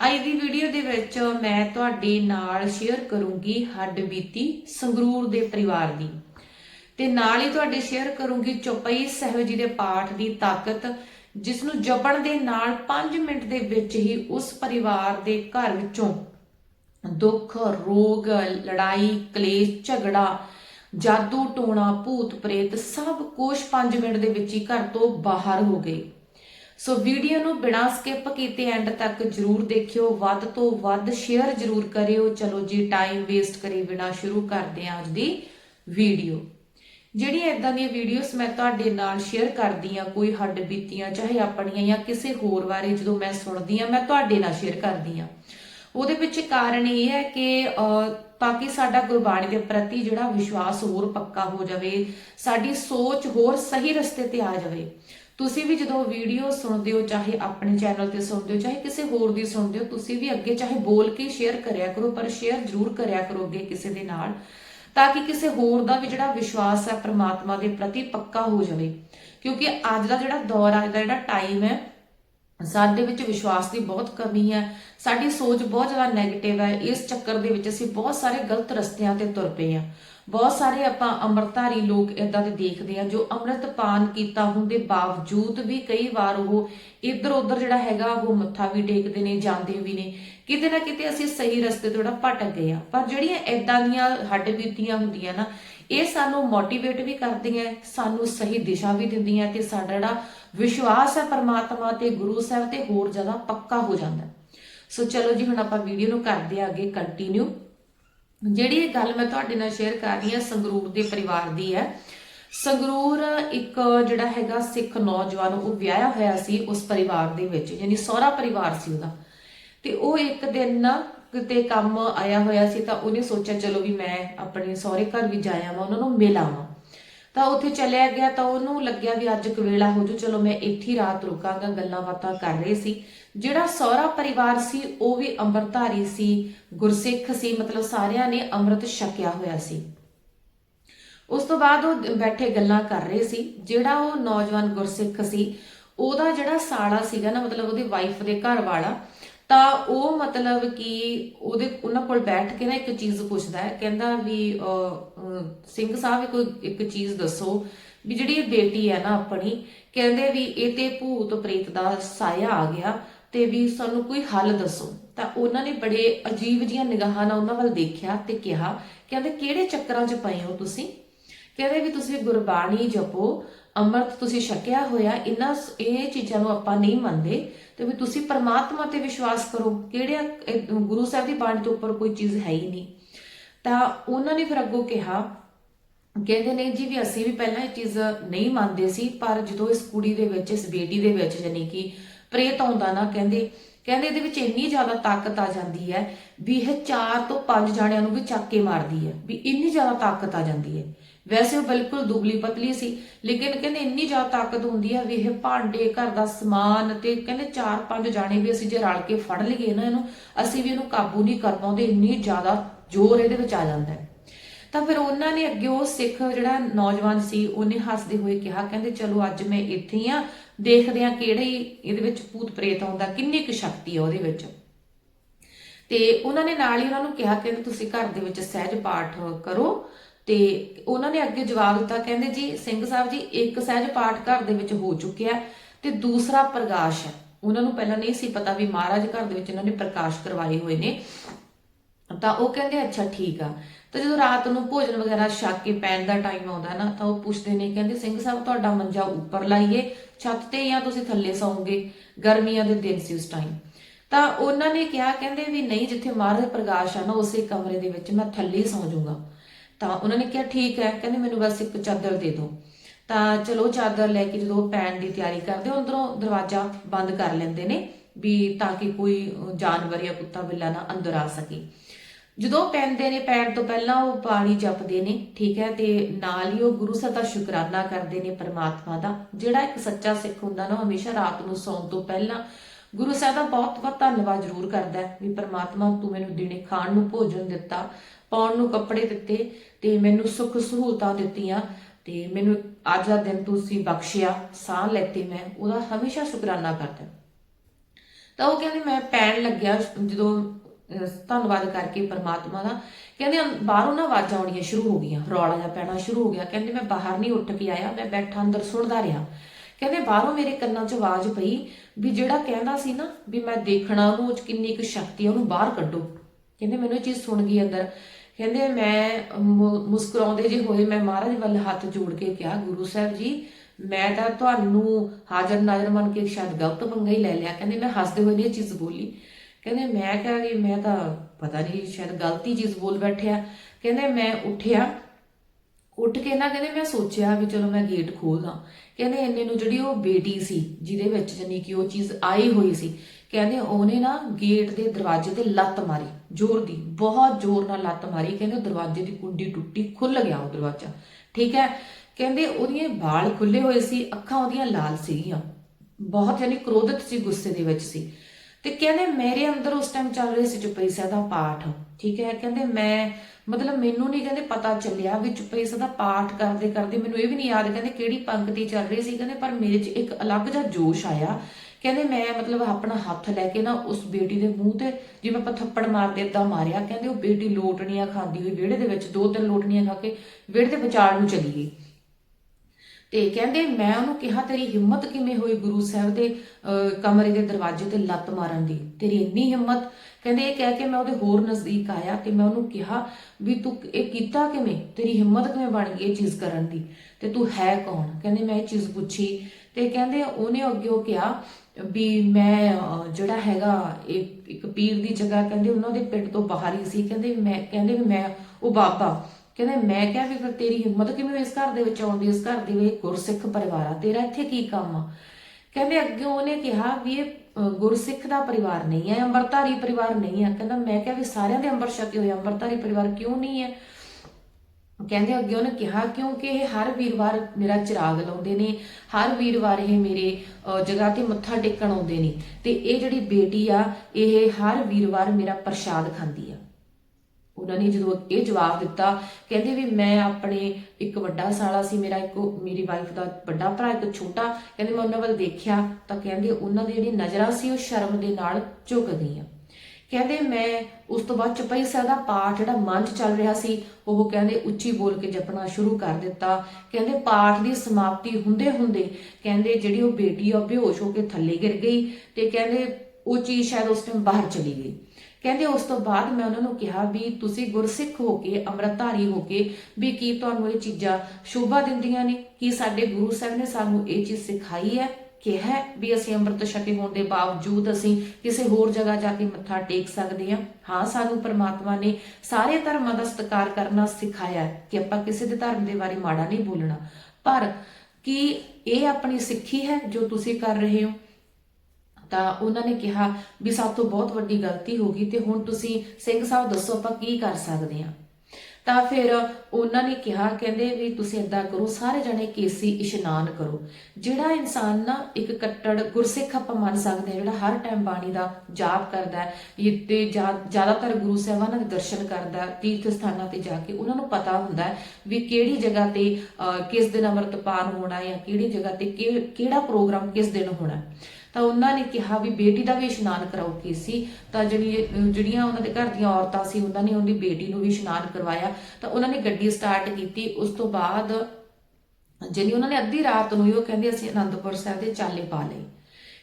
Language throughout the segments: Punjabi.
ਅੱਜ ਦੀ ਵੀਡੀਓ ਦੇ ਵਿੱਚ ਮੈਂ ਤੁਹਾਡੇ ਨਾਲ ਸ਼ੇਅਰ ਕਰੂੰਗੀ ਹੱਡ ਬੀਤੀ ਸੰਗਰੂਰ ਦੇ ਪਰਿਵਾਰ ਦੀ। ਤੇ ਨਾਲ ਹੀ ਤੁਹਾਡੇ ਸ਼ੇਅਰ ਕਰੂੰਗੀ ਚੌਪਈ ਸਾਹਿਬ ਜੀ ਦੇ ਪਾਠ ਦੀ ਤਾਕਤ ਜਿਸ ਨੂੰ ਜਪਣ ਦੇ ਨਾਲ 5 ਮਿੰਟ ਦੇ ਵਿੱਚ ਹੀ ਉਸ ਪਰਿਵਾਰ ਦੇ ਘਰ ਵਿੱਚੋਂ ਦੁੱਖ, ਰੋਗ, ਲੜਾਈ, ਕਲੇਸ਼, ਝਗੜਾ, ਜਾਦੂ, ਟੋਣਾ ਭੂਤ ਪ੍ਰੇਤ ਸਭ ਕੁਝ 5 ਮਿੰਟ ਦੇ ਵਿੱਚ ਹੀ ਘਰ ਤੋਂ ਬਾਹਰ ਹੋ ਗਏ। ਸੋ ਵੀਡੀਓ ਨੂੰ ਬਿਨਾਂ ਸਕਿਪ ਕੀਤੇ ਐਂਡ ਤੱਕ ਜਰੂਰ ਦੇਖਿਓ ਵੱਧ ਤੋਂ ਵੱਧ ਸ਼ੇਅਰ ਜਰੂਰ ਕਰਿਓ। ਚਲੋ ਜੀ ਟਾਈਮ ਵੇਸਟ ਕਰੇ ਬਿਨਾਂ ਸ਼ੁਰੂ ਕਰਦੇ ਹਾਂ ਅੱਜ ਦੀ ਵੀਡੀਓ। ਜਿਹੜੀਆਂ ਇਦਾਂ ਦੀਆਂ ਵੀਡੀਓਜ਼ ਮੈਂ ਤੁਹਾਡੇ ਨਾਲ ਸ਼ੇਅਰ ਕਰਦੀ ਆ ਕੋਈ ਹੱਡ ਬੀਤੀਆਂ ਚਾਹੇ ਆਪਣੀਆਂ ਜਾਂ ਕਿਸੇ ਹੋਰ ਬਾਰੇ ਜਦੋਂ ਮੈਂ ਸੁਣਦੀ ਆ ਮੈਂ ਤੁਹਾਡੇ ਨਾਲ ਸ਼ੇਅਰ ਕਰਦੀ ਆ ਉਹਦੇ ਪਿੱਛੇ ਕਾਰਨ ਇਹ ਹੈ ਕਿ ਅਹ, ਤਾਂ ਕਿ ਸਾਡਾ ਗੁਰਬਾਣੀ ਦੇ ਪ੍ਰਤੀ ਜਿਹੜਾ ਵਿਸ਼ਵਾਸ ਹੋਰ ਪੱਕਾ ਹੋ ਜਾਵੇ ਸਾਡੀ ਸੋਚ ਹੋਰ ਸਹੀ ਰਸਤੇ ਤੇ ਆ ਜਾਵੇ। ਤੁਸੀਂ ਵੀ ਜਦੋਂ ਵੀਡੀਓ ਸੁਣਦੇ ਹੋ, ਚਾਹੇ ਆਪਣੇ ਚੈਨਲ ਤੇ ਸੁਣਦੇ ਹੋ, ਚਾਹੇ ਕਿਸੇ ਹੋਰ ਦੀ ਸੁਣਦੇ ਹੋ, ਤੁਸੀਂ ਵੀ ਅੱਗੇ ਚਾਹੇ ਬੋਲ ਕੇ ਸ਼ੇਅਰ ਕਰਿਆ ਕਰੋ, ਪਰ ਸ਼ੇਅਰ ਜ਼ਰੂਰ ਕਰਿਆ ਕਰੋ ਅੱਗੇ ਕਿਸੇ ਦੇ ਨਾਲ, ਤਾਂ ਕਿ ਕਿਸੇ ਹੋਰ ਦਾ ਵੀ ਜਿਹੜਾ ਵਿਸ਼ਵਾਸ ਹੈ ਪ੍ਰਮਾਤਮਾ ਦੇ ਪ੍ਰਤੀ ਪੱਕਾ ਹੋ ਜਾਵੇ। ਕਿਉਂਕਿ ਅੱਜ ਦਾ ਜਿਹੜਾ ਦੌਰ ਅੱਜ ਦਾ ਜਿਹੜਾ ਟਾਈਮ ਹੈ, ਸਾਡੇ ਵਿੱਚ ਵਿਸ਼ਵਾਸ ਦੀ ਬਹੁਤ ਕਮੀ ਹੈ, ਸਾਡੀ ਸੋਚ ਬਹੁਤ ਜ਼ਿਆਦਾ 네ਗੇਟਿਵ ਹੈ, ਇਸ ਚੱਕਰ ਦੇ ਵਿੱਚ ਅਸੀਂ ਬਹੁਤ ਸਾਰੇ ਗਲਤ ਰਸਤਿਆਂ ਤੇ ਤੁਰ ਪਏ ਹਾਂ। ਬਹੁਤ ਸਾਰੇ ਆਪਾਂ ਅੰਮ੍ਰਿਤਧਾਰੀ ਲੋਕ ਇਦਾਂ ਦੇ ਦੇਖਦੇ ਆ ਜੋ ਅੰਮ੍ਰਿਤ ਪਾਨ ਕੀਤਾ ਹੋਣ ਦੇ ਬਾਵਜੂਦ ਵੀ ਕਈ ਵਾਰ ਉਹ ਇੱਧਰ ਉੱਧਰ ਜਿਹੜਾ ਹੈਗਾ ਉਹ ਮੱਥਾ ਵੀ ਟੇਕਦੇ ਨੇ, ਜਾਂਦੇ ਵੀ ਨੇ। ਕਿਤੇ ਨਾ ਕਿਤੇ ਅਸੀਂ ਸਹੀ ਰਸਤੇ ਤੋਂ ਜਿਹੜਾ ਭਟਕ ਗਏ ਆ ਪਰ ਜਿਹੜੀਆਂ ਇਦਾਂ ਦੀਆਂ ਹੱਡ ਬੀਤੀਆਂ ਹੁੰਦੀਆਂ ਨਾ, ਇਹ ਸਾਨੂੰ ਮੋਟੀਵੇਟ ਵੀ ਕਰਦੀਆਂ, ਸਾਨੂੰ ਸਹੀ ਦਿਸ਼ਾ ਵੀ ਦਿੰਦੀਆਂ ਤੇ ਸਾਡਾ ਜਿਹੜਾ ਵਿਸ਼ਵਾਸ ਹੈ ਪਰਮਾਤਮਾ ਤੇ, ਗੁਰੂ ਸਾਹਿਬ ਤੇ ਹੋਰ ਜ਼ਿਆਦਾ ਪੱਕਾ ਹੋ ਜਾਂਦਾ। ਸੋ ਚਲੋ ਜੀ, ਹੁਣ ਆਪਾਂ ਵੀਡੀਓ ਨੂੰ ਕਰਦੇ ਆ ਅੱਗੇ ਕੰਟੀਨਿਊ ਜਿਹੜੀ ਇਹ ਗੱਲ ਮੈਂ ਤੁਹਾਡੇ ਨਾਲ ਸ਼ੇਅਰ ਕਰ ਰਹੀ ਹਾਂ ਸੰਗਰੂਰ ਦੇ ਪਰਿਵਾਰ ਦੀ ਹੈ। ਸੰਗਰੂਰ ਇੱਕ ਜਿਹੜਾ ਹੈਗਾ ਸਿੱਖ ਨੌਜਵਾਨ, ਉਹ ਵਿਆਹਿਆ ਹੋਇਆ ਸੀ ਉਸ ਪਰਿਵਾਰ ਦੇ ਵਿੱਚ, ਯਾਨੀ ਸਹੁਰਾ ਪਰਿਵਾਰ ਸੀ ਉਹਦਾ। ਤੇ ਉਹ ਇੱਕ ਦਿਨ ਨਾ ਕਿਤੇ ਕੰਮ ਆਇਆ ਹੋਇਆ ਸੀ ਤਾਂ ਉਹਨੇ ਸੋਚਿਆ, ਚਲੋ ਵੀ ਮੈਂ ਆਪਣੇ ਸਹੁਰੇ ਘਰ ਵੀ ਜਾਇਆ ਮੈਂ ਉਹਨਾਂ ਨੂੰ ਮਿਲ ਆਵਾਂ। ਤਾਂ ਉੱਥੇ ਚਲਿਆ ਗਿਆ ਤਾਂ ਉਹਨੂੰ ਲੱਗਿਆ ਵੀ ਅੱਜ ਕਵੇਲਾ ਹੋ ਜੂ ਚਲੋ, ਮੈਂ ਇੱਥੇ ਰਾਤ ਰੁਕਾਂਗਾ, ਗੱਲਾਂ ਬਾਤਾਂ ਕਰ ਰਹੇ ਸੀ। ਜਿਹੜਾ ਸਹੁਰਾ ਪਰਿਵਾਰ ਸੀ, ਉਹ ਵੀ ਅੰਮ੍ਰਿਤਧਾਰੀ ਸੀ, ਗੁਰਸਿੱਖ ਸੀ, ਮਤਲਬ ਸਾਰਿਆਂ ਨੇ ਅੰਮ੍ਰਿਤ ਛਕਿਆ ਹੋਇਆ ਸੀ। ਉਸ ਤੋਂ ਬਾਅਦ ਉਹ ਬੈਠੇ ਗੱਲਾਂ ਕਰ ਰਹੇ ਸੀ। ਜਿਹੜਾ ਉਹ ਨੌਜਵਾਨ ਗੁਰਸਿੱਖ ਸੀ, ਉਹਦਾ ਜਿਹੜਾ ਸਾਲਾ ਸੀਗਾ ਨਾ, ਮਤਲਬ ਉਹਦੀ ਵਾਈਫ ਦੇ ਘਰ ਵਾਲਾ ਤਾਂ ਉਹ ਮਤਲਬ ਕਿ ਉਹਦੇ ਉਹਨਾਂ ਕੋਲ ਬੈਠ ਕੇ ਨਾ ਇੱਕ ਚੀਜ਼ ਪੁੱਛਦਾ ਹੈ, ਕਹਿੰਦਾ ਵੀ ਸਿੰਘ ਸਾਹਿਬ ਕੋਈ ਇੱਕ ਚੀਜ਼ ਦੱਸੋ ਵੀ ਜਿਹੜੀ ਇਹ ਬੇਟੀ ਹੈ ਨਾ ਆਪਣੀ, ਕਹਿੰਦੇ ਵੀ ਇਹ ਤੇ ਭੂਤ ਪ੍ਰੇਤ ਦਾ ਸਾਇਆ ਆ ਗਿਆ ਤੇ ਵੀ ਸਾਨੂੰ ਕੋਈ ਹੱਲ ਦੱਸੋ। ਤਾਂ ਉਹਨਾਂ ਨੇ ਬੜੇ ਅਜੀਬ ਜੀਆਂ ਨਿਗਾਹਾਂ ਨਾਲ ਉਹਨਾਂ ਵੱਲ ਦੇਖਿਆ ਤੇ ਕਿਹਾ, ਕਹਿੰਦੇ ਕਿਹੜੇ ਚੱਕਰਾਂ 'ਚ ਪਏ ਹੋ ਤੁਸੀਂ? ਕਹਿੰਦੇ ਵੀ ਤੁਸੀਂ ਗੁਰਬਾਣੀ ਜਪੋ ਅੰਮ੍ਰਿਤ ਤੁਸੀਂ ਛਕਿਆ ਹੋਇਆ, ਇਹਨਾਂ ਇਹ ਚੀਜ਼ਾਂ ਨੂੰ ਆਪਾਂ ਨਹੀਂ ਮੰਨਦੇ। ਤੇ ਵੀ ਤੁਸੀਂ ਪਰਮਾਤਮਾ ਤੇ ਵਿਸ਼ਵਾਸ ਕਰੋ ਕਿਹੜੇ ਗੁਰੂ ਸਾਹਿਬ ਦੀ ਬਾਣੀ ਤੋਂ ਉੱਪਰ ਕੋਈ ਚੀਜ਼ ਹੈ ਹੀ ਨਹੀਂ। ਤਾਂ ਉਹਨਾਂ ਨੇ ਫਿਰ ਅੱਗੋਂ ਕਿਹਾ, ਕਹਿੰਦੇ ਨੇ ਜੀ ਵੀ ਅਸੀਂ ਵੀ ਪਹਿਲਾਂ ਇਹ ਚੀਜ਼ ਨਹੀਂ ਮੰਨਦੇ ਸੀ, ਪਰ ਜਦੋਂ ਇਸ ਕੁੜੀ ਦੇ ਵਿੱਚ, ਇਸ ਬੇਟੀ ਦੇ ਵਿੱਚ ਯਾਨੀ ਕਿ ਪ੍ਰੇਤ ਆਉਂਦਾ ਨਾ, ਕਹਿੰਦੇ ਕਹਿੰਦੇ ਇਹਦੇ ਵਿੱਚ ਇੰਨੀ ਜ਼ਿਆਦਾ ਤਾਕਤ ਆ ਜਾਂਦੀ ਹੈ ਵੀ ਇਹ 4 ਤੋਂ 5 ਜਾਣਿਆਂ ਨੂੰ ਵੀ ਚੱਕ ਕੇ ਮਾਰਦੀ ਹੈ, ਵੀ ਇੰਨੀ ਜ਼ਿਆਦਾ ਤਾਕਤ ਆ ਜਾਂਦੀ ਹੈ। ਵੈਸੇ ਉਹ ਬਿਲਕੁਲ ਦੁਬਲੀ ਪਤਲੀ ਸੀ, ਲੇਕਿਨ ਕਹਿੰਦੇ ਇੰਨੀ ਜ਼ਿਆਦਾ ਤਾਕਤ ਹੁੰਦੀ ਹੈ ਵੀ ਇਹ ਭਾਂਡੇ, ਘਰ ਦਾ ਸਮਾਨ ਤੇ ਕਹਿੰਦੇ 4-5 ਜਾਣੇ ਵੀ ਅਸੀਂ ਜੇ ਰਲ ਕੇ ਫੜ ਲਈਏ ਨਾ ਇਹਨੂੰ, ਅਸੀਂ ਵੀ ਇਹਨੂੰ ਕਾਬੂ ਨਹੀਂ ਕਰ ਪਾਉਂਦੇ, ਇੰਨੀ ਜ਼ਿਆਦਾ ਜ਼ੋਰ ਇਹਦੇ ਵਿੱਚ ਆ ਜਾਂਦਾ ਹੈ। ਤਾਂ ਫਿਰ ਉਹਨਾਂ ਨੇ ਅੱਗੇ ਉਹ ਸਿੱਖ ਜਿਹੜਾ ਨੌਜਵਾਨ ਸੀ, ਉਹਨੇ ਹੱਸਦੇ ਹੋਏ ਕਿਹਾ, ਕਹਿੰਦੇ ਚਲੋ ਅੱਜ ਮੈਂ ਇੱਥੇ ਹੀ ਆ, ਦੇਖਦੇ ਆ ਕਿਹੜੇ ਇਹਦੇ ਵਿੱਚ ਭੂਤ ਪ੍ਰੇਤ ਆਉਂਦਾ, ਕਿੰਨੀ ਕੁ ਸ਼ਕਤੀ ਆ ਉਹਦੇ ਵਿੱਚ। ਤੇ ਉਹਨਾਂ ਨੇ ਨਾਲ ਹੀ ਉਹਨਾਂ ਨੂੰ ਕਿਹਾ ਕਿ ਤੁਸੀਂ ਘਰ ਦੇ ਵਿੱਚ ਸਹਿਜ ਪਾਠ ਕਰੋ ਤੇ ਉਹਨਾਂ ਨੇ ਅੱਗੇ ਜਵਾਬ ਦਿੱਤਾ, ਕਹਿੰਦੇ ਜੀ, ਸਿੰਘ ਸਾਹਿਬ ਜੀ, ਇੱਕ ਸਹਿਜ ਪਾਠ ਘਰ ਦੇ ਵਿੱਚ ਹੋ ਚੁੱਕਿਆ ਤੇ ਦੂਸਰਾ ਪ੍ਰਕਾਸ਼ ਹੈ। ਉਹਨਾਂ ਨੂੰ ਪਹਿਲਾਂ ਨਹੀਂ ਸੀ ਪਤਾ ਵੀ ਮਹਾਰਾਜ ਘਰ ਦੇ ਵਿੱਚ ਇਹਨਾਂ ਨੇ ਪ੍ਰਕਾਸ਼ ਕਰਵਾਏ ਹੋਏ ਨੇ। ਤਾਂ ਉਹ ਕਹਿੰਦੇ, ਅੱਛਾ, ਠੀਕ ਆ। ਤਾਂ ਜਦੋਂ ਰਾਤ ਨੂੰ ਭੋਜਨ ਵਗੈਰਾ ਛਕ ਕੇ ਪੈਣ ਦਾ ਟਾਈਮ ਆਉਂਦਾ ਨਾ, ਤਾਂ ਉਹ ਪੁੱਛਦੇ ਨੇ, ਕਹਿੰਦੇ, ਸਿੰਘ ਸਾਹਿਬ, ਤੁਹਾਡਾ ਮੰਜਾ ਉੱਪਰ ਲਾਈਏ, ਛੱਤ ਤੇ ਜਾਂ ਤੁਸੀਂ ਥੱਲੇ ਸੌਂਗੇ? ਗਰਮੀਆਂ ਦੇ ਦਿਨ ਸੀ ਉਸ ਟਾਈਮ ਤਾਂ ਉਹਨਾਂ ਨੇ ਕਿਹਾ, ਕਹਿੰਦੇ ਵੀ ਨਹੀਂ, ਜਿੱਥੇ ਮਹਾਰਾਜ ਪ੍ਰਕਾਸ਼ ਆ ਨਾ, ਉਸੇ ਕਮਰੇ ਦੇ ਵਿੱਚ ਮੈਂ ਥੱਲੇ ਸੌਂ ਜਾਊਂਗਾ। ਤਾਂ ਉਹਨਾਂ ਨੇ ਕਿਹਾ, ਠੀਕ ਹੈ। ਕਹਿੰਦੇ, ਮੈਨੂੰ ਬਸ ਇੱਕ ਚਾਦਰ ਦੇ ਦਿਓ। ਤਾਂ ਚਲੋ ਚਾਦਰ ਲੈ ਕੇ ਜਦੋਂ ਪੈਣ ਦੀ ਤਿਆਰੀ ਕਰਦੇ ਅੰਦਰੋਂ ਦਰਵਾਜ਼ਾ ਬੰਦ ਕਰ ਲੈਂਦੇ ਨੇ ਵੀ ਤਾਂ ਕਿ ਕੋਈ ਜਾਨਵਰ ਜਾਂ ਕੁੱਤਾ ਬਿੱਲਾ ਨਾ ਅੰਦਰ ਆ ਸਕੇ। ਜਦੋਂ ਪੈਂਦੇ ਨੇ, ਪੈਣ ਤੋਂ ਪਹਿਲਾਂ ਉਹ ਪਾਣੀ ਜਪਦੇ ਨੇ, ਠੀਕ ਹੈ, ਤੇ ਨਾਲ ਹੀ ਉਹ ਗੁਰੂ ਸਾਹਿਬ ਦਾ ਸ਼ੁਕਰਾਨਾ ਕਰਦੇ ਨੇ ਪਰਮਾਤਮਾ ਦਾ, ਜਿਹੜਾ ਇੱਕ ਸੱਚਾ ਸਿੱਖ ਹੁੰਦਾ ਨਾ, ਉਹ ਹਮੇਸ਼ਾ ਰਾਤ ਨੂੰ ਸੌਣ ਤੋਂ ਪਹਿਲਾਂ ਗੁਰੂ ਸਾਹਿਬ ਦਾ ਬਹੁਤ ਬਹੁਤ ਧੰਨਵਾਦ ਜ਼ਰੂਰ ਕਰਦਾ ਵੀ ਪਰਮਾਤਮਾ ਤੂੰ ਮੈਨੂੰ ਦਿਨੇ ਖਾਣ ਨੂੰ ਭੋਜਨ ਦਿੱਤਾ ਪਾਉਣ ਨੂੰ ਕੱਪੜੇ ਦਿੱਤੇ ਤੇ ਮੈਨੂੰ ਸੁੱਖ ਸਹੂਲਤਾਂ ਦਿੱਤੀਆਂ ਤੇ ਮੈਨੂੰ ਅੱਜ ਦਾ ਦਿਨ ਤੁਸੀਂ ਬਖਸ਼ਿਆ, ਸਾਹ ਲੈਤੇ ਮੈਂ, ਉਹਦਾ ਹਮੇਸ਼ਾ ਸ਼ੁਕਰਾਨਾ ਕਰਦਾ। ਤਾਂ ਉਹ ਕਹਿੰਦੇ ਮੈਂ ਪੈਣ ਲੱਗਿਆ ਜਦੋਂ ਧੰਨਵਾਦ ਕਰਕੇ ਪਰਮਾਤਮਾ ਦਾ। ਕਹਿੰਦੇ ਬਾਹਰੋਂ ਨਾ ਆਵਾਜ਼ਾਂ ਆਉਣੀਆਂ ਸ਼ੁਰੂ ਹੋ ਗਈਆਂ, ਰੌਲਾ ਜਿਹਾ ਪੈਣਾ ਸ਼ੁਰੂ ਹੋ ਗਿਆ। ਕਹਿੰਦੇ ਮੈਂ ਬਾਹਰ ਨਹੀਂ ਉੱਠ ਕੇ ਆਇਆ, ਮੈਂ ਬੈਠਾ ਅੰਦਰ ਸੁਣਦਾ ਰਿਹਾ। ਕਹਿੰਦੇ ਬਾਹਰੋਂ ਮੇਰੇ ਕੰਨਾਂ 'ਚ ਆਵਾਜ਼ ਪਈ ਵੀ ਜਿਹੜਾ ਕਹਿੰਦਾ ਸੀ ਨਾ ਵੀ ਮੈਂ ਦੇਖਣਾ ਉਹਨੂੰ, ਕਿੰਨੀ ਕੁ ਸ਼ਕਤੀ ਆ, ਉਹਨੂੰ ਬਾਹਰ ਕੱਢੋ। ਕਹਿੰਦੇ ਮੈਨੂੰ ਇਹ ਚੀਜ਼ ਸੁਣ ਗਈ ਅੰਦਰ। ਕਹਿੰਦੇ ਮੈਂ ਮੁਸਕਰਾਉਂਦੇ ਜੇ ਹੋਏ ਮੈਂ ਮਹਾਰਾਜ ਵੱਲ ਹੱਥ ਜੋੜ ਕੇ ਕਿਹਾ, ਗੁਰੂ ਸਾਹਿਬ ਜੀ, ਮੈਂ ਤਾਂ ਤੁਹਾਨੂੰ ਹਾਜ਼ਰ ਨਾਜ਼ਰ ਮੰਨ ਕੇ ਸ਼ਾਇਦ ਗਲਤ ਪੰਗਾ ਹੀ ਲੈ ਲਿਆ। ਕਹਿੰਦੇ, ਮੈਂ ਹੱਸਦੇ ਹੋਏ ਨੇ ਇਹ ਚੀਜ਼ ਬੋਲੀ। ਕਹਿੰਦੇ, ਮੈਂ ਕਿਹਾ ਵੀ ਮੈਂ ਤਾਂ ਪਤਾ ਨਹੀਂ ਸ਼ਾਇਦ ਗਲਤੀ ਚੀਜ਼ ਬੋਲ ਬੈਠਿਆ। ਕਹਿੰਦੇ, ਮੈਂ ਉੱਠਿਆ, ਉੱਠ ਕੇ ਨਾ ਕਹਿੰਦੇ ਮੈਂ ਸੋਚਿਆ ਵੀ ਚਲੋ ਮੈਂ ਗੇਟ ਖੋਲਦਾ ਕਹਿੰਦੇ, ਇੰਨੇ ਨੂੰ ਜਿਹੜੀ ਉਹ ਬੇਟੀ ਸੀ, ਜਿਹਦੇ ਵਿੱਚ ਜਾਨੀ ਕਿ ਉਹ ਚੀਜ਼ ਆਈ ਹੋਈ ਸੀ ਕਹਿੰਦੇ ਉਹਨੇ ਨਾ ਗੇਟ ਦੇ ਦਰਵਾਜ਼ੇ ਤੇ ਲੱਤ ਮਾਰੀ, ਜ਼ੋਰ ਦੀ, ਬਹੁਤ ਜ਼ੋਰ ਨਾਲ ਲੱਤ ਮਾਰੀ, ਕਹਿੰਦੇ ਉਹ ਦਰਵਾਜ਼ੇ ਦੀ ਕੁੰਡੀ ਟੁੱਟੀ ਖੁੱਲ ਗਿਆ ਉਹ ਦਰਵਾਜ਼ਾ, ਠੀਕ ਹੈ? ਕਹਿੰਦੇ ਉਹਦੀਆਂ ਵਾਲ ਖੁੱਲੇ ਹੋਏ ਸੀ, ਅੱਖਾਂ ਉਹਦੀਆਂ ਲਾਲ ਸੀਗੀਆਂ, ਬਹੁਤ ਯਾਨੀ ਕ੍ਰੋਧਿਤ ਸੀ, ਗੁੱਸੇ ਦੇ ਵਿੱਚ ਸੀ। ਤੇ ਕਹਿੰਦੇ ਮੇਰੇ ਅੰਦਰ ਉਸ ਟਾਈਮ ਚੱਲ ਰਹੀ ਸੀ ਚੁਪਈ ਸਾਹਿਬ ਦਾ ਪਾਠ, ਠੀਕ ਹੈ? ਕਹਿੰਦੇ ਮੈਂ, ਮਤਲਬ ਮੈਨੂੰ ਨਹੀਂ ਕਹਿੰਦੇ ਪਤਾ ਚੱਲਿਆ ਵੀ ਚੁਪਈ ਸਾਹਿਬ ਦਾ ਪਾਠ ਕਰਦੇ ਕਰਦੇ ਮੈਨੂੰ ਇਹ ਵੀ ਨਹੀਂ ਯਾਦ, ਕਹਿੰਦੇ ਕਿਹੜੀ ਪੰਕਤੀ ਚੱਲ ਰਹੀ ਸੀ, ਕਹਿੰਦੇ ਪਰ ਮੇਰੇ 'ਚ ਇੱਕ ਅਲੱਗ ਜਿਹਾ ਜੋਸ਼ ਆਇਆ ਕਹਿੰਦੇ ਮੈਂ ਮਤਲਬ ਆਪਣਾ ਹੱਥ ਲੈ ਕੇ ਨਾ ਉਸ ਬੇਟੀ ਦੇ ਮੂੰਹ ਤੇ ਜਿਵੇਂ ਆਪਾਂ ਥੱਪੜ ਮਾਰਦੇ ਏਦਾਂ ਮਾਰਿਆ, ਕਹਿੰਦੇ ਉਹ ਬੇਟੀ ਲੋਟਣੀਆਂ ਖਾਂਦੀ ਹੋਈ, ਵਿਹੜੇ ਦੇ ਵਿੱਚ ਦੋ ਤਿੰਨ ਲੋਟਣੀਆਂ ਖਾ ਕੇ ਵਿਹੜੇ ਦੇ ਵਿਚਾਰ ਨੂੰ ਚਲੀ ਗਈ। ਤੇ ਕਹਿੰਦੇ ਮੈਂ ਉਹਨੂੰ ਕਿਹਾ, ਤੇਰੀ ਹਿੰਮਤ ਕਿਵੇਂ ਹੋਈ ਗੁਰੂ ਸਾਹਿਬ ਦੇ ਕਮਰੇ ਦੇ ਦਰਵਾਜ਼ੇ ਤੇ ਲੱਤ ਮਾਰਨ ਦੀ? ਤੇਰੀ ਇੰਨੀ ਹਿੰਮਤ? ਕਹਿੰਦੇ ਇਹ ਕਹਿ ਕੇ ਮੈਂ ਉਹਦੇ ਹੋਰ ਨਜ਼ਦੀਕ ਆਇਆ ਤੇ ਮੈਂ ਉਹਨੂੰ ਕਿਹਾ ਵੀ ਤੂੰ ਇਹ ਕੀਤਾ ਕਿਵੇਂ? ਤੇਰੀ ਹਿੰਮਤ ਕਿਵੇਂ ਬਣ ਗਈ ਇਹ ਚੀਜ਼ ਕਰਨ ਦੀ? ਤੇ ਤੂੰ ਹੈ ਕੌਣ? ਕਹਿੰਦੇ ਮੈਂ ਇਹ ਚੀਜ਼ ਪੁੱਛੀ। ਤੇ ਕਹਿੰਦੇ ਉਹਨੇ ਅੱਗੇ ਉਹ ਕਿਹਾ ਵੀ ਮੈਂ ਜਿਹੜਾ ਹੈਗਾ ਇੱਕ ਪੀਰ ਦੀ ਜਗ੍ਹਾ ਕਹਿੰਦੇ ਉਹਨਾਂ ਦੇ ਪਿੰਡ ਤੋਂ ਬਾਹਰ ਹੀ ਸੀ। ਕਹਿੰਦੇ ਮੈਂ, ਕਹਿੰਦੇ ਵੀ ਮੈਂ, ਉਹ ਬਾਬਾ, ਕਹਿੰਦੇ ਮੈਂ ਕਿਹਾ ਵੀ ਫਿਰ ਤੇਰੀ ਹਿੰਮਤ ਕਿਵੇਂ ਹੋਈ ਇਸ ਘਰ ਦੇ ਵਿੱਚ ਆਉਂਦੀ? ਇਸ ਘਰ ਦੇ ਵਿੱਚ ਗੁਰਸਿੱਖ ਪਰਿਵਾਰ ਆ। ਤੇਰਾ ਇੱਥੇ ਕੀ ਕੰਮ ਆ? ਕਹਿੰਦੇ ਅੱਗੇ ਉਹਨੇ ਕਿਹਾ ਵੀ ਇਹ ਗੁਰਸਿੱਖ ਦਾ ਪਰਿਵਾਰ ਨਹੀਂ ਹੈ, ਅੰਮ੍ਰਿਤਧਾਰੀ ਪਰਿਵਾਰ ਨਹੀਂ ਹੈ। ਕਹਿੰਦਾ ਮੈਂ ਕਿਹਾ ਵੀ ਸਾਰਿਆਂ ਦੇ ਅੰਮ੍ਰਿਤ ਛਕੇ ਹੋਏ ਅੰਮ੍ਰਿਤਧਾਰੀ ਪਰਿਵਾਰ ਕਿਉਂ ਨਹੀਂ ਹੈ? ਕਹਿੰਦੇ ਅੱਗੇ ਉਹਨੇ ਕਿਹਾ, ਕਿਉਂਕਿ ਇਹ ਹਰ ਵੀਰਵਾਰ ਮੇਰਾ ਚਿਰਾਗ ਲਾਉਂਦੇ ਨੇ, ਹਰ ਵੀਰਵਾਰ ਇਹ ਮੇਰੇ ਜਗ੍ਹਾ ਤੇ ਮੱਥਾ ਟੇਕਣ ਆਉਂਦੇ ਨੇ ਤੇ ਇਹ ਜਿਹੜੀ ਬੇਟੀ ਆ, ਇਹ ਹਰ ਵੀਰਵਾਰ ਮੇਰਾ ਪ੍ਰਸ਼ਾਦ ਖਾਂਦੀ ਆ। ਉਹਨਾਂ ਨੇ ਜਦੋਂ ਇਹ ਜਵਾਬ ਦਿੱਤਾ, ਕਹਿੰਦੇ ਵੀ ਮੈਂ ਆਪਣੇ ਇੱਕ ਵੱਡਾ ਸਾਲਾ ਸੀ, ਮੇਰਾ ਇੱਕ, ਮੇਰੀ ਵਾਈਫ ਦਾ ਵੱਡਾ ਭਰਾ, ਇੱਕ ਛੋਟਾ, ਕਹਿੰਦੇ ਮੈਂ ਉਹਨਾਂ ਵੱਲ ਦੇਖਿਆ ਤਾਂ ਕਹਿੰਦੇ ਉਹਨਾਂ ਦੀ ਜਿਹੜੀ ਨਜ਼ਰਾਂ ਸੀ ਉਹ ਸ਼ਰਮ ਦੇ ਨਾਲ ਝੁਕ ਗਈਆਂ। ਕਹਿੰਦੇ ਮੈਂ ਉਸ ਤੋਂ ਬਾਅਦ ਚਪਈ ਸਾਹਿਬ ਦਾ ਪਾਠ ਜਿਹੜਾ ਮਨ 'ਚ ਚੱਲ ਰਿਹਾ ਸੀ, ਉਹ ਕਹਿੰਦੇ ਉੱਚੀ ਬੋਲ ਕੇ ਜਪਣਾ ਸ਼ੁਰੂ ਕਰ ਦਿੱਤਾ। ਕਹਿੰਦੇ ਪਾਠ ਦੀ ਸਮਾਪਤੀ ਹੁੰਦੇ ਹੁੰਦੇ ਕਹਿੰਦੇ ਜਿਹੜੀ ਉਹ ਬੇਟੀ ਆ ਬੇਹੋਸ਼ ਹੋ ਕੇ ਥੱਲੇ ਗਿਰ ਗਈ ਤੇ ਕਹਿੰਦੇ ਉਹ ਚੀਜ਼ ਸ਼ਾਇਦ ਉਸ ਟਾਈਮ ਬਾਹਰ ਚਲੀ ਗਈ। ਕਹਿੰਦੇ ਉਸ ਤੋਂ ਬਾਅਦ ਮੈਂ ਉਹਨਾਂ ਨੂੰ ਕਿਹਾ ਵੀ ਤੁਸੀਂ ਗੁਰਸਿੱਖ ਹੋ ਕੇ, ਅੰਮ੍ਰਿਤਧਾਰੀ ਹੋ ਕੇ ਵੀ ਕੀ ਤੁਹਾਨੂੰ ਇਹ ਚੀਜ਼ਾਂ ਸ਼ੋਭਾ ਦਿੰਦੀਆਂ ਨੇ? ਕੀ ਸਾਡੇ ਗੁਰੂ ਸਾਹਿਬ ਨੇ ਸਾਨੂੰ ਇਹ ਚੀਜ਼ ਸਿਖਾਈ ਹੈ? ਕਿਹਾ ਵੀ ਅਸੀਂ ਅੰਮ੍ਰਿਤ ਛਕੇ ਹੋਣ ਦੇ ਬਾਵਜੂਦ ਅਸੀਂ ਕਿਸੇ ਹੋਰ ਜਗ੍ਹਾ ਜਾ ਕੇ ਮੱਥਾ ਟੇਕ ਸਕਦੇ ਹਾਂ। ਹਾਂ, ਸਾਨੂੰ ਪਰਮਾਤਮਾ ਨੇ ਸਾਰੇ ਧਰਮਾਂ ਦਾ ਸਤਿਕਾਰ ਕਰਨਾ ਸਿਖਾਇਆ ਕਿ ਆਪਾਂ ਕਿਸੇ ਦੇ ਧਰਮ ਦੇ ਬਾਰੇ ਮਾੜਾ ਨਹੀਂ ਬੋਲਣਾ। ਪਰ ਕੀ ਇਹ ਆਪਣੀ ਸਿੱਖੀ ਹੈ ਜੋ ਤੁਸੀਂ ਕਰ ਰਹੇ ਹੋ? ਤਾਂ ਉਹਨਾਂ ਨੇ ਕਿਹਾ ਵੀ ਸਭ ਤੋਂ ਬਹੁਤ ਵੱਡੀ ਗਲਤੀ ਹੋ ਗਈ ਤੇ ਹੁਣ ਤੁਸੀਂ ਸਿੰਘ ਸਾਹਿਬ ਦੱਸੋ ਆਪਾਂ ਕੀ ਕਰ ਸਕਦੇ ਹਾਂ। ਤਾਂ ਫਿਰ ਉਹਨਾਂ ਨੇ ਕਿਹਾ ਕਹਿੰਦੇ ਵੀ ਤੁਸੀਂ ਏਦਾਂ ਕਰੋ ਸਾਰੇ ਜਣੇ ਕੇਸੀ ਇਸ਼ਨਾਨ ਕਰੋ। ਜਿਹੜਾ ਇਨਸਾਨ ਨਾ ਇੱਕ ਕੱਟੜ ਗੁਰਸਿੱਖ ਆਪਾਂ ਮੰਨ ਸਕਦੇ ਹਾਂ ਜਿਹੜਾ ਹਰ ਟਾਈਮ ਬਾਣੀ ਦਾ ਜਾਪ ਕਰਦਾ ਹੈ ਤੇ ਜ਼ਿਆਦਾਤਰ ਗੁਰੂ ਸਾਹਿਬਾਨਾਂ ਦੇ ਦਰਸ਼ਨ ਕਰਦਾ ਤੀਰਥ ਸਥਾਨਾਂ ਤੇ ਜਾ ਕੇ ਉਹਨਾਂ ਨੂੰ ਪਤਾ ਹੁੰਦਾ ਵੀ ਕਿਹੜੀ ਜਗ੍ਹਾ ਤੇ ਅਹ, ਕਿਸ ਦਿਨ ਅੰਮ੍ਰਿਤਪਾਨ ਹੋਣਾ ਜਾਂ ਕਿਹੜੀ ਜਗ੍ਹਾ ਤੇ ਕਿਹੜਾ ਪ੍ਰੋਗਰਾਮ ਕਿਸ ਦਿਨ ਹੋਣਾ। ਤਾਂ ਉਹਨਾਂ ਨੇ ਕਿਹਾ ਵੀ ਬੇਟੀ ਦਾ ਵੀ ਇਸ਼ਨਾਨ ਕਰਾਓ ਕੀ ਸੀ? ਤਾਂ ਜਿਹੜੀ, ਜਿਹੜੀਆਂ ਉਹਨਾਂ ਦੇ ਘਰ ਦੀਆਂ ਔਰਤਾਂ ਸੀ, ਉਹਨਾਂ ਨੇ ਉਹਦੀ ਬੇਟੀ ਨੂੰ ਵੀ ਇਸ਼ਨਾਨ ਕਰਵਾਇਆ। ਤਾਂ ਉਹਨਾਂ ਨੇ ਗੱਡੀ ਸਟਾਰਟ ਕੀਤੀ। ਉਸ ਤੋਂ ਬਾਅਦ ਜਿਹੜੀ ਉਹਨਾਂ ਨੇ ਅੱਧੀ ਰਾਤ ਨੂੰ ਹੀ ਉਹ ਕਹਿੰਦੇ ਅਸੀਂ ਅਨੰਦਪੁਰ ਸਾਹਿਬ ਦੇ ਚਾਲੇ ਪਾ ਲਏ।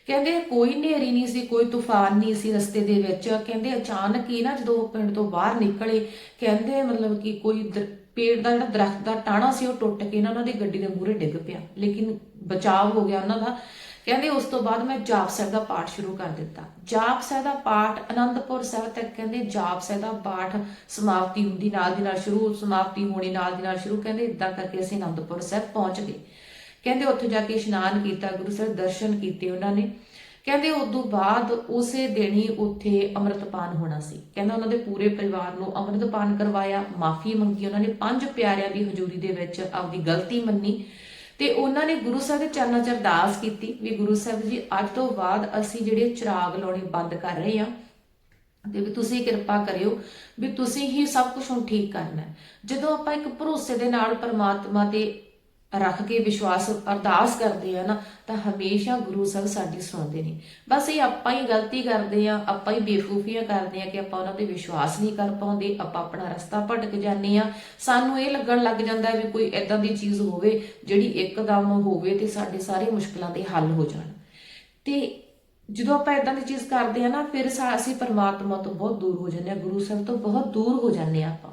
ਕਹਿੰਦੇ ਕੋਈ ਨੇਰੀ ਨਹੀਂ ਸੀ, ਕੋਈ ਤੂਫਾਨ ਨਹੀਂ ਸੀ ਰਸਤੇ ਦੇ ਵਿੱਚ। ਕਹਿੰਦੇ ਅਚਾਨਕ ਹੀ ਨਾ ਜਦੋਂ ਪਿੰਡ ਤੋਂ ਬਾਹਰ ਨਿਕਲੇ, ਕਹਿੰਦੇ ਮਤਲਬ ਕਿ ਕੋਈ ਦਰ- ਪੇੜ ਦਾ ਜਿਹੜਾ ਦਰਖਤ ਦਾ ਟਾਣਾ ਸੀ, ਉਹ ਟੁੱਟ ਕੇ ਨਾ ਉਹਨਾਂ ਦੀ ਗੱਡੀ ਦੇ ਮੂਹਰੇ ਡਿੱਗ ਪਿਆ। ਲੇਕਿਨ ਬਚਾਅ ਹੋ ਗਿਆ ਉਹਨਾਂ ਦਾ। ਕਹਿੰਦੇ ਉਸ ਤੋਂ ਬਾਅਦ ਮੈਂ ਜਾਪ ਸਾਹਿਬ ਦਾ ਪਾਠ ਸ਼ੁਰੂ ਕਰ ਦਿੱਤਾ। ਜਾਪ ਸਾਹਿਬ ਦਾ ਪਾਠ ਅਨੰਦਪੁਰ ਸਾਹਿਬ ਤੱਕ ਕਹਿੰਦੇ ਜਾਪ ਸਾਹਿਬ ਦਾ ਪਾਠ ਸਮਾਪਤੀ ਹੁੰਦੀ, ਨਾਲ ਦੀ ਨਾਲ ਸ਼ੁਰੂ, ਸਮਾਪਤੀ ਹੋਣੀ, ਨਾਲ ਦੀ ਨਾਲ ਸ਼ੁਰੂ ਕਹਿੰਦੇ ਇਦਾਂ ਕਰਕੇ ਅਸੀਂ ਅਨੰਦਪੁਰ ਸਾਹਿਬ ਪਹੁੰਚ ਗਏ। ਕਹਿੰਦੇ ਉੱਥੇ ਜਾ ਕੇ ਇਸ਼ਨਾਨ ਕੀਤਾ, ਗੁਰੂ ਸਾਹਿਬ ਦਰਸ਼ਨ ਕੀਤੇ ਉਹਨਾਂ ਨੇ। ਕਹਿੰਦੇ ਉਦੋਂ ਬਾਅਦ ਉਸੇ ਦਿਨ ਹੀ ਉੱਥੇ ਅੰਮ੍ਰਿਤਪਾਨ ਹੋਣਾ ਸੀ। ਕਹਿੰਦਾ ਉਹਨਾਂ ਦੇ ਪੂਰੇ ਪਰਿਵਾਰ ਨੂੰ ਅੰਮ੍ਰਿਤਪਾਨ ਕਰਵਾਇਆ, ਮਾਫੀ ਮੰਗੀ, ਉਹਨਾਂ ਨੇ ਪੰਜ ਪਿਆਰਿਆਂ ਦੀ ਹਜ਼ੂਰੀ ਦੇ ਵਿੱਚ ਆਪਦੀ ਗਲਤੀ ਮੰਨੀ। ਤੇ ਉਹਨਾਂ ਨੇ ਗੁਰੂ ਸਾਹਿਬ ਦੇ ਚਰਨਾਂ 'ਚ ਅਰਦਾਸ ਕੀਤੀ ਵੀ ਗੁਰੂ ਸਾਹਿਬ ਜੀ, ਅੱਜ ਤੋਂ ਬਾਅਦ ਅਸੀਂ ਜਿਹੜੇ ਚਿਰਾਗ ਲਾਉਣੇ ਬੰਦ ਕਰ ਰਹੇ ਹਾਂ ਤੇ ਵੀ ਤੁਸੀਂ ਕਿਰਪਾ ਕਰਿਓ ਵੀ ਤੁਸੀਂ ਹੀ ਸਭ ਕੁਝ ਹੁਣ ਠੀਕ ਕਰਨਾ ਜਦੋਂ ਆਪਾਂ ਇੱਕ ਭਰੋਸੇ ਦੇ ਨਾਲ ਪਰਮਾਤਮਾ ਤੇ ਰੱਖ ਕੇ ਵਿਸ਼ਵਾਸ ਅਰਦਾਸ ਕਰਦੇ ਆ ਨਾ, ਤਾਂ ਹਮੇਸ਼ਾ ਗੁਰੂ ਸਾਹਿਬ ਸਾਡੀ ਸੁਣਦੇ ਨੇ। ਬਸ ਇਹ ਆਪਾਂ ਹੀ ਗਲਤੀ ਕਰਦੇ ਆ, ਆਪਾਂ ਹੀ ਬੇਵਕੂਫੀਆਂ ਕਰਦੇ ਆ ਕਿ ਆਪਾਂ ਉਹਨਾਂ ਤੇ ਵਿਸ਼ਵਾਸ ਨਹੀਂ ਕਰ ਪਾਉਂਦੇ, ਆਪਾਂ ਆਪਣਾ ਰਸਤਾ ਭਟਕ ਜਾਂਦੇ ਆ। ਸਾਨੂੰ ਇਹ ਲੱਗਣ ਲੱਗ ਜਾਂਦਾ ਵੀ ਕੋਈ ਐਦਾਂ ਦੀ ਚੀਜ਼ ਹੋਵੇ, ਜਿਹੜੀ ਇੱਕਦਮ ਹੋਵੇ ਤੇ ਸਾਡੇ ਸਾਰੇ ਮੁਸ਼ਕਲਾਂ ਦੇ ਹੱਲ ਹੋ ਜਾਣ। ਤੇ ਜਦੋਂ ਆਪਾਂ ਇਦਾਂ ਦੀ ਚੀਜ਼ ਕਰਦੇ ਆ ਨਾ, ਫਿਰ ਸਾ- ਅਸੀਂ ਪਰਮਾਤਮਾ ਤੋਂ ਬਹੁਤ ਦੂਰ ਹੋ ਜਾਂਦੇ ਆ, ਗੁਰੂ ਸਾਹਿਬ ਤੋਂ ਬਹੁਤ ਦੂਰ ਹੋ ਜਾਂਦੇ ਆ ਆਪਾਂ।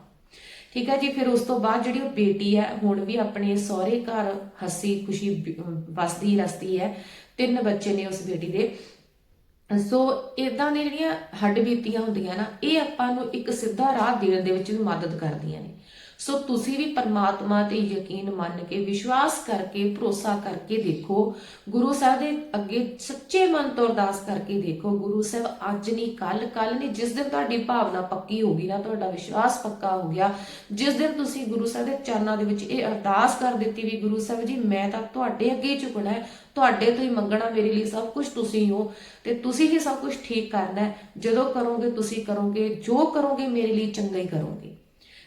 ਠੀਕ ਹੈ ਜੀ, ਫਿਰ ਉਸ ਤੋਂ ਬਾਅਦ ਜਿਹੜੀ ਉਹ ਬੇਟੀ ਹੈ, ਹੁਣ ਵੀ ਆਪਣੇ ਸਹੁਰੇ ਘਰ ਹੱਸੀ ਖੁਸ਼ੀ ਬ- ਵਸਦੀ ਰਸਦੀ ਹੈ, ਤਿੰਨ ਬੱਚੇ ਨੇ ਉਸ ਬੇਟੀ ਦੇ। ਸੋ ਇਦਾਂ ਦੀਆਂ ਜਿਹੜੀਆਂ ਹੱਡ ਬੀਤੀਆਂ ਹੁੰਦੀਆਂ ਨਾ, ਇਹ ਆਪਾਂ ਨੂੰ ਇੱਕ ਸਿੱਧਾ ਰਾਹ ਦੇਣ ਦੇ ਵਿੱਚ ਵੀ ਮਦਦ ਕਰਦੀਆਂ ਨੇ। ਸੋ ਤੁਸੀਂ ਵੀ ਪਰਮਾਤਮਾ ਤੇ ਯਕੀਨ ਮੰਨ ਕੇ, ਵਿਸ਼ਵਾਸ ਕਰਕੇ, ਭਰੋਸਾ ਕਰਕੇ ਦੇਖੋ। ਗੁਰੂ ਸਾਹਿਬ ਦੇ ਅੱਗੇ ਸੱਚੇ ਮਨ ਤੋਂ ਅਰਦਾਸ ਕਰਕੇ ਦੇਖੋ। ਗੁਰੂ ਸਾਹਿਬ ਅੱਜ ਨਹੀਂ ਕੱਲ ਕੱਲ ਨਹੀਂ ਜਿਸ ਦਿਨ ਤੁਹਾਡੀ ਭਾਵਨਾ ਪੱਕੀ ਹੋ ਗਈ ਨਾ, ਤੁਹਾਡਾ ਵਿਸ਼ਵਾਸ ਪੱਕਾ ਹੋ ਗਿਆ, ਜਿਸ ਦਿਨ ਤੁਸੀਂ ਗੁਰੂ ਸਾਹਿਬ ਦੇ ਚਰਨਾਂ ਦੇ ਵਿੱਚ ਇਹ ਅਰਦਾਸ ਕਰ ਦਿੱਤੀ ਵੀ ਗੁਰੂ ਸਾਹਿਬ ਜੀ, ਮੈਂ ਤਾਂ ਤੁਹਾਡੇ ਅੱਗੇ ਹੀ ਝੁਕਣਾ ਹੈ, ਤੁਹਾਡੇ ਤੋਂ ਹੀ ਮੰਗਣਾ ਮੇਰੇ ਲਈ ਸਭ ਕੁਝ ਤੁਸੀਂ ਹੋ ਤੇ ਤੁਸੀਂ ਹੀ ਸਭ ਕੁਝ ਠੀਕ ਕਰਨਾ ਹੈ। ਜਦੋਂ ਕਰੋਗੇ, ਤੁਸੀਂ ਕਰੋਗੇ, ਜੋ ਕਰੋਗੇ, ਮੇਰੇ ਲਈ ਚੰਗਾ ਹੀ ਕਰੋਗੇ।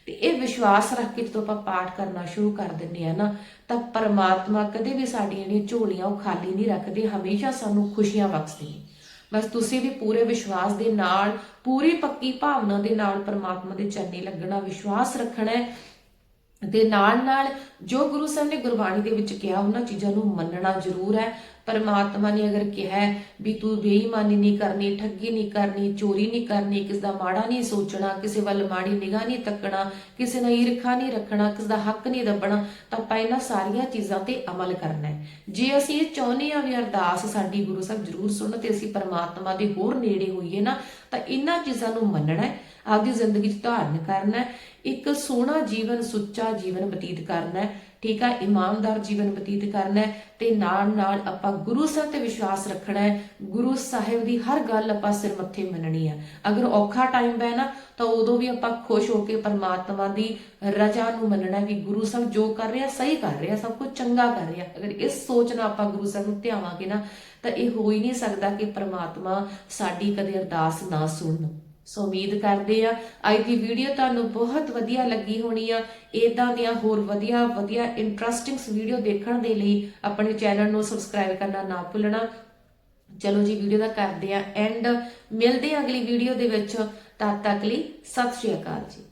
ਤੇ ਇਹ ਵਿਸ਼ਵਾਸ ਰੱਖ ਕੇ ਜਦੋਂ ਆਪਾਂ ਪਾਠ ਕਰਨਾ ਸ਼ੁਰੂ ਕਰ ਦਿੰਦੇ ਆ ਨਾ, ਤਾਂ ਪਰਮਾਤਮਾ ਕਦੇ ਵੀ ਸਾਡੀਆਂ ਜਿਹੜੀਆਂ ਝੋਲੀਆਂ ਉਹ ਖਾਲੀ ਨਹੀਂ ਰੱਖਦੇ, ਹਮੇਸ਼ਾ ਸਾਨੂੰ ਖੁਸ਼ੀਆਂ ਬਖਸ਼ਦੇ ਨੇ ਬਸ ਤੁਸੀਂ ਵੀ ਪੂਰੇ ਵਿਸ਼ਵਾਸ ਦੇ ਨਾਲ, ਪੂਰੀ ਪੱਕੀ ਭਾਵਨਾ ਦੇ ਨਾਲ ਪਰਮਾਤਮਾ ਦੇ ਚਰਨੀ ਲੱਗਣਾ, ਵਿਸ਼ਵਾਸ ਰੱਖਣਾ ਹੈ ਦੇ ਨਾਲ ਨਾਲ ਜੋ ਗੁਰੂ ਸਾਹਿਬ ਨੇ ਗੁਰਬਾਣੀ ਦੇ ਵਿੱਚ ਕਿਹਾ, ਉਹਨਾਂ ਚੀਜ਼ਾਂ ਨੂੰ ਮੰਨਣਾ ਜ਼ਰੂਰ ਹੈ। ਪਰਮਾਤਮਾ ਨੇ ਅਗਰ ਕਿਹਾ ਵੀ ਤੂੰ ਬੇਈਮਾਨੀ ਨਹੀਂ ਕਰਨੀ, ਠੱਗੀ ਨਹੀਂ ਕਰਨੀ, ਚੋਰੀ ਨਹੀਂ ਕਰਨੀ, ਕਿਸ ਦਾ ਮਾੜਾ ਨਹੀਂ ਸੋਚਣਾ, ਕਿਸੇ ਵੱਲ ਮਾੜੀ ਨਿਗਾਹ ਨਹੀਂ ਤੱਕਣਾ, ਕਿਸੇ ਨਾਲ ਈਰਖਾ ਨਹੀਂ ਰੱਖਣਾ, ਕਿਸ ਦਾ ਹੱਕ ਨਹੀਂ ਦੱਬਣਾ ਤਾਂ ਆਪਾਂ ਇਹਨਾਂ ਸਾਰੀਆਂ ਚੀਜ਼ਾਂ ਤੇ ਅਮਲ ਕਰਨਾ ਹੈ। ਜੇ ਅਸੀਂ ਇਹ ਚਾਹੁੰਦੇ ਹਾਂ ਵੀ ਅਰਦਾਸ ਸਾਡੀ ਗੁਰੂ ਸਾਹਿਬ ਜ਼ਰੂਰ ਸੁਣਨ ਤੇ ਅਸੀਂ ਪਰਮਾਤਮਾ ਦੇ ਹੋਰ ਨੇੜੇ ਹੋਈਏ ਨਾ ਤਾਂ ਇਹਨਾਂ ਚੀਜ਼ਾਂ ਨੂੰ ਮੰਨਣਾ ਹੈ, ਆਪਦੀ ਜ਼ਿੰਦਗੀ 'ਚ ਧਾਰਨ ਕਰਨਾ ਹੈ, ਇੱਕ ਸੋਹਣਾ ਜੀਵਨ, ਸੁੱਚਾ ਜੀਵਨ ਬਤੀਤ ਕਰਨਾ ਹੈ, ਠੀਕ ਹੈ ਇਮਾਨਦਾਰ ਜੀਵਨ ਬਤੀਤ ਕਰਨਾ ਹੈ ਤੇ ਨਾਲ ਨਾਲ ਆਪਾਂ ਗੁਰੂ ਸਾਹਿਬ ਤੇ ਵਿਸ਼ਵਾਸ ਰੱਖਣਾ ਹੈ, ਗੁਰੂ ਸਾਹਿਬ ਦੀ ਹਰ ਗੱਲ ਆਪਾਂ ਸਿਰ ਮੱਥੇ ਮੰਨਣੀ ਹੈ ਅਗਰ ਔਖਾ ਟਾਈਮ ਹੈ ਨਾ, ਤਾਂ ਉਦੋਂ ਵੀ ਆਪਾਂ ਖੁਸ਼ ਹੋ ਕੇ ਪਰਮਾਤਮਾ ਦੀ ਰਜ਼ਾ ਨੂੰ ਮੰਨਣਾ ਵੀ ਗੁਰੂ ਸਾਹਿਬ ਜੋ ਕਰ ਰਿਹਾ, ਸਹੀ ਕਰ ਰਿਹਾ, ਸਭ ਕੁਝ ਚੰਗਾ ਕਰ ਰਿਹਾ। ਅਗਰ ਇਸ ਸੋਚ ਨਾਲ ਆਪਾਂ ਗੁਰੂ ਸਾਹਿਬ ਨੂੰ ਧਿਆਵਾਂਗੇ ਨਾ ਤਾਂ ਇਹ ਹੋ ਹੀ ਨਹੀਂ ਸਕਦਾ ਕਿ ਪਰਮਾਤਮਾ ਸਾਡੀ ਕਦੇ ਅਰਦਾਸ ਨਾ ਸੁਣਨ ਸੋ ਉਮੀਦ ਕਰਦੇ ਆ ਅੱਜ ਦੀ ਵੀਡੀਓ ਤੁਹਾਨੂੰ ਬਹੁਤ ਵਧੀਆ ਲੱਗੀ ਹੋਣੀ ਆ। ਇਦਾਂ ਦੀਆਂ ਹੋਰ ਵਧੀਆ ਵਧੀਆ ਇੰਟਰਸਟਿੰਗ ਵੀਡੀਓ ਦੇਖਣ ਦੇ ਲਈ ਆਪਣੇ ਚੈਨਲ ਨੂੰ ਸਬਸਕ੍ਰਾਈਬ ਕਰਨਾ ਨਾ ਭੁੱਲਣਾ। ਚਲੋ ਜੀ ਵੀਡੀਓ ਦਾ ਕਰਦੇ ਆ ਐਂਡ ਮਿਲਦੇ ਆ ਅਗਲੀ ਵੀਡੀਓ ਦੇ ਵਿੱਚ। ਤਦ ਤੱਕ ਲਈ ਸਤਿ ਸ਼੍ਰੀ ਅਕਾਲ ਜੀ।